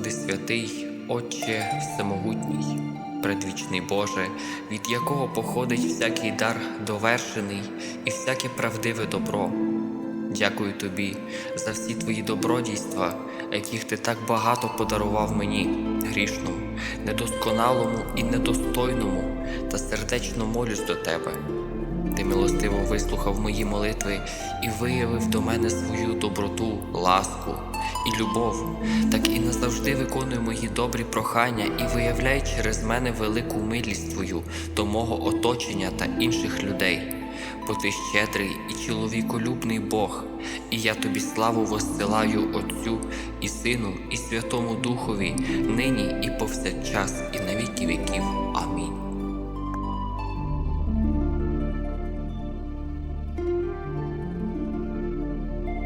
святий, Отче Всемогутній, предвічний Боже, від якого походить всякий дар довершений і всяке правдиве добро. Дякую тобі за всі твої добродійства, яких ти так багато подарував мені, грішному, недосконалому і недостойному, та сердечно молюсь до тебе. Ти милостиво вислухав мої молитви і виявив до мене свою доброту, ласку і любов, так і назавжди виконуй мої добрі прохання і виявляй через мене велику милість твою до мого оточення та інших людей. Бо ти щедрий і чоловіколюбний Бог, і я тобі славу воссилаю Отцю і Сину, і Святому Духові, нині і повсякчас, і на віки